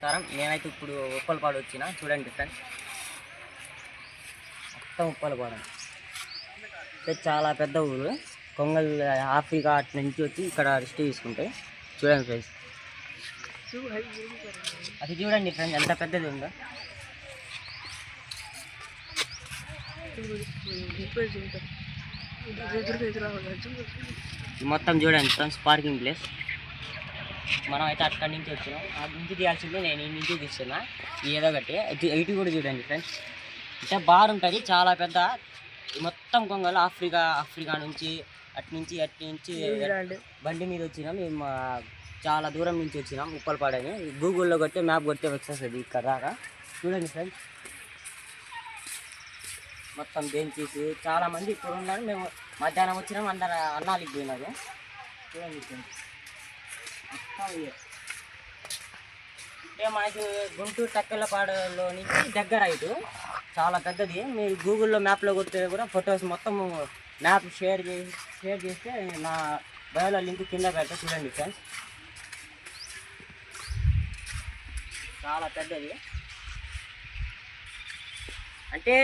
నమస్కారం. నేనైతే ఇప్పుడు ఉప్పలపాడు వచ్చిన. చూడండి ఫ్రెండ్స్. మొత్తం ఉప్పలపాడు అంటే చాలా పెద్ద ఊరు. కొంగల్ ఆఫ్రికా అటు నుంచి వచ్చి ఇక్కడ రెస్ట్ తీసుకుంటాయి చూడండి ఫ్రెండ్స్. అది చూడండి ఫ్రెండ్స్ ఎంత పెద్దది ఉందో. మొత్తం చూడండి ఫ్రెండ్స్ పార్కింగ్ ప్లేస్. మనం అయితే అక్కడి నుంచి వచ్చినాం. ఆ నుంచి తీయాల్సింది నేను ఈ నుంచి తీస్తున్నా. ఈ ఏదో ఒకటి. ఇది- ఇటు కూడా చూడండి ఫ్రెండ్స్. అంటే బార్ ఉంటుంది చాలా పెద్ద. ఈ మొత్తం కొంగలు ఆఫ్రికా ఆఫ్రికా నుంచి అటు నుంచి అటు నుంచి బండి మీద వచ్చినాం. మేము ఆ, చాలా దూరం నుంచి వచ్చినాం ఉప్పలపాడని. గూగుల్లో కొట్టి మ్యాప్ కొడితే వచ్చేస్తుంది ఇక్కడ దాకా. చూడండి ఫ్రెండ్స్. మొత్తం బెంచీస్ చాలా మంది ఇక్కడ ఉన్నారు. మేము మధ్యాహ్నం వచ్చినాం అందరు అన్నానికి పోయినారు. చూడండి ఫ్రెండ్స్. మొత్తం ఇవే. అంటే మనకి గుంటూరు టక్కెలపాడులో నుంచి దగ్గర ఇటు. చాలా పెద్దది. మీరు గూగుల్లో మ్యాప్లో కొడితే కూడా ఫొటోస్ మొత్తం మ్యాప్ షేర్ చేసి షేర్ చేస్తే నా బయోలో లింక్ కింద పెడతా చూడండి ఫ్రెండ్స్. చాలా పెద్దది. అంటే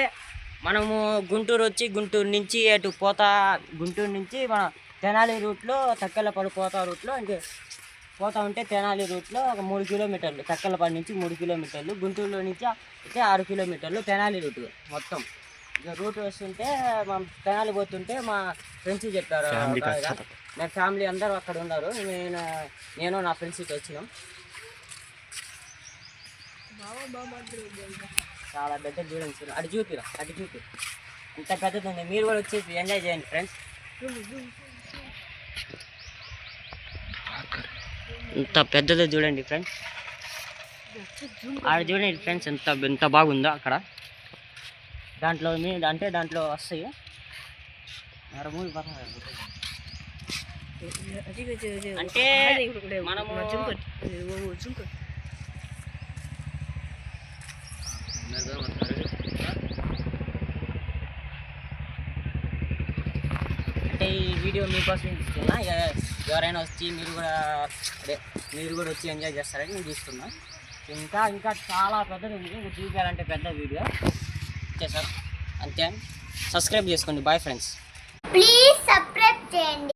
మనము గుంటూరు వచ్చి గుంటూరు నుంచి అటు పోతా గుంటూరు నుంచి మన తెనాలి రూట్లో తక్కెళ్ళపాడు పోతా రూట్లో అంటే పోతా ఉంటే తెనాలి రూట్లో ఒక మూడు కిలోమీటర్లు తక్కెళ్ళపాడు నుంచి మూడు కిలోమీటర్లు గుంటూరులో నుంచి అయితే ఆరు కిలోమీటర్లు తెనాలి రూట్ మొత్తం. ఇక రూట్ వస్తుంటే మా తెనాలి పోతుంటే మా ఫ్రెండ్స్ చెప్పారు. నా ఫ్యామిలీ అందరూ అక్కడ ఉన్నారు నేను నేను నా ఫ్రెండ్స్ ఇటు వచ్చినాం. చాలా పెద్ద చూడండి అటు చూపిరా అటు చూపి. ఇంత పెద్దది ఉంది. మీరు కూడా వచ్చేసి ఎంజాయ్ చేయండి ఫ్రెండ్స్ ఇంత పెద్దది చూడండి ఫ్రెండ్స్ ఆడ చూడండి ఫ్రెండ్స్ ఎంత ఎంత బాగుందో అక్కడ. దాంట్లో మీ అంటే దాంట్లో వస్తాయి. అంటే మనము అంటే ఈ వీడియో మీకోసం చూస్తున్నా. ఎ- ఎవరైనా వచ్చి మీరు కూడా అదే మీరు కూడా వచ్చి ఎంజాయ్ చేస్తారని నేను చూస్తున్నా. ఇంకా ఇంకా చాలా పెద్దది ఉంది. ఇంకా చూపించాలంటే పెద్ద వీడియో. Okay sir. అంతే. సబ్స్క్రైబ్ చేసుకోండి. బాయ్ ఫ్రెండ్స్ ప్లీజ్ సబ్స్క్రైబ్ చేయండి.